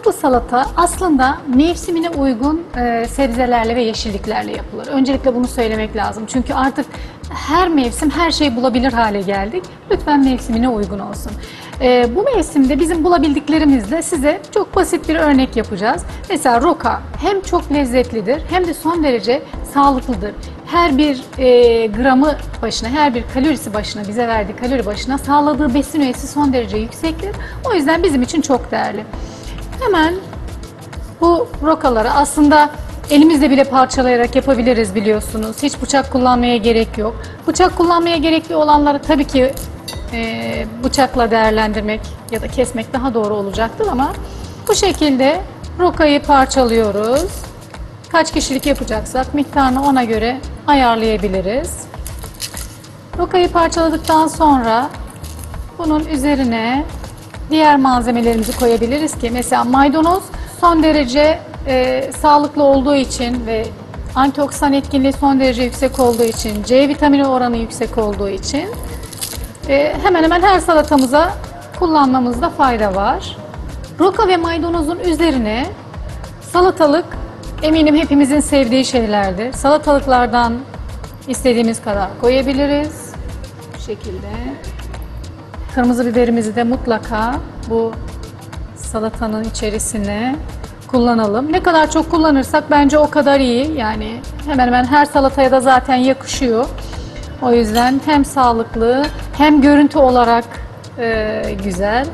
Salatalıklı salata aslında mevsimine uygun e, sebzelerle ve yeşilliklerle yapılır. Öncelikle bunu söylemek lazım. Çünkü artık her mevsim her şeyi bulabilir hale geldik. Lütfen mevsimine uygun olsun. E, bu mevsimde bizim bulabildiklerimizle size çok basit bir örnek yapacağız. Mesela roka hem çok lezzetlidir hem de son derece sağlıklıdır. Her bir e, gramı başına, her bir kalorisi başına, bize verdiği kalori başına sağladığı besin üyesi son derece yüksektir. O yüzden bizim için çok değerli. Hemen bu rokaları aslında elimizle bile parçalayarak yapabiliriz biliyorsunuz. Hiç bıçak kullanmaya gerek yok. Bıçak kullanmaya gerekli olanları tabii ki e, bıçakla değerlendirmek ya da kesmek daha doğru olacaktır ama bu şekilde rokayı parçalıyoruz. Kaç kişilik yapacaksak miktarını ona göre ayarlayabiliriz. Rokayı parçaladıktan sonra bunun üzerine diğer malzemelerimizi koyabiliriz ki mesela maydanoz son derece e, sağlıklı olduğu için ve antioksidan etkinliği son derece yüksek olduğu için, C vitamini oranı yüksek olduğu için e, hemen hemen her salatamıza kullanmamızda fayda var. Roka ve maydanozun üzerine salatalık eminim hepimizin sevdiği şeylerdir. Salatalıklardan istediğimiz kadar koyabiliriz. Bu şekilde. Kırmızı biberimizi de mutlaka bu salatanın içerisine kullanalım. Ne kadar çok kullanırsak bence o kadar iyi. Yani hemen hemen her salataya da zaten yakışıyor. O yüzden hem sağlıklı hem görüntü olarak e, güzel.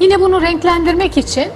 Yine bunu renklendirmek için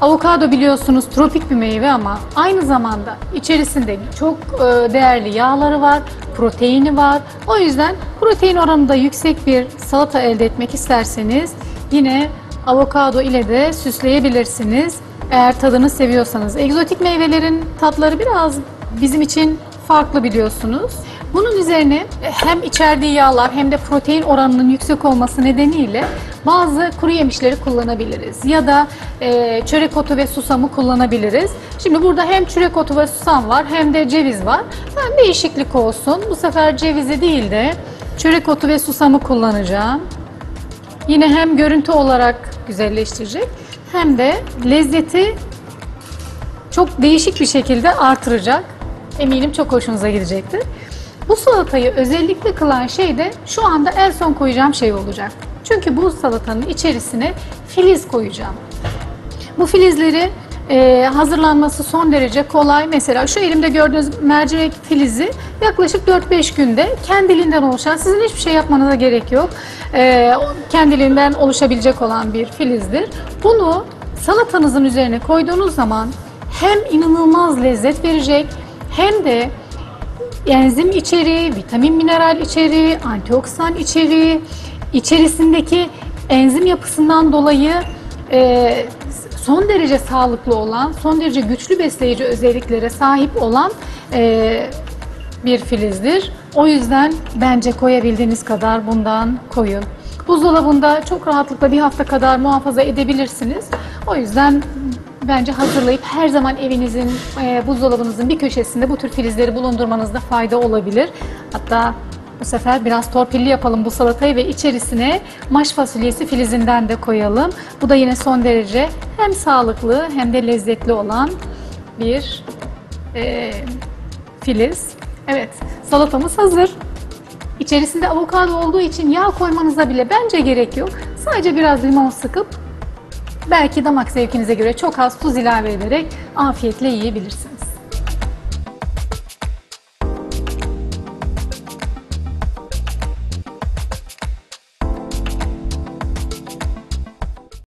avokado biliyorsunuz tropik bir meyve ama aynı zamanda içerisinde çok e, değerli yağları var, proteini var. O yüzden protein oranı da yüksek bir salata elde etmek isterseniz yine avokado ile de süsleyebilirsiniz. Eğer tadını seviyorsanız. Egzotik meyvelerin tatları biraz bizim için farklı biliyorsunuz. Bunun üzerine hem içerdiği yağlar hem de protein oranının yüksek olması nedeniyle bazı kuru yemişleri kullanabiliriz. Ya da e, çörek otu ve susamı kullanabiliriz. Şimdi burada hem çörek otu ve susam var hem de ceviz var. Ben değişiklik olsun. Bu sefer cevizi değil de çörek otu ve susamı kullanacağım. Yine hem görüntü olarak güzelleştirecek hem de lezzeti çok değişik bir şekilde artıracak. Eminim çok hoşunuza gidecektir. Bu salatayı özellikle kılan şey de şu anda en son koyacağım şey olacak. Çünkü bu salatanın içerisine filiz koyacağım. Bu filizleri e, hazırlanması son derece kolay. Mesela şu elimde gördüğünüz mercimek filizi yaklaşık 4-5 günde kendiliğinden oluşan, sizin hiçbir şey yapmanıza gerek yok. E, kendiliğinden oluşabilecek olan bir filizdir. Bunu salatanızın üzerine koyduğunuz zaman hem inanılmaz lezzet verecek hem de enzim içeriği, vitamin mineral içeriği, antioksidan içeriği, içerisindeki enzim yapısından dolayı e, son derece sağlıklı olan, son derece güçlü besleyici özelliklere sahip olan e, bir filizdir. O yüzden bence koyabildiğiniz kadar bundan koyun. Buzdolabında çok rahatlıkla bir hafta kadar muhafaza edebilirsiniz. O yüzden bence hazırlayıp her zaman evinizin, e, buzdolabınızın bir köşesinde bu tür filizleri bulundurmanızda fayda olabilir. Hatta bu sefer biraz torpilli yapalım bu salatayı ve içerisine maş fasulyesi filizinden de koyalım. Bu da yine son derece hem sağlıklı hem de lezzetli olan bir e, filiz. Evet, salatamız hazır. İçerisinde avokado olduğu için yağ koymanıza bile bence gerek yok. Sadece biraz limon sıkıp belki damak zevkinize göre çok az tuz ilave ederek afiyetle yiyebilirsiniz.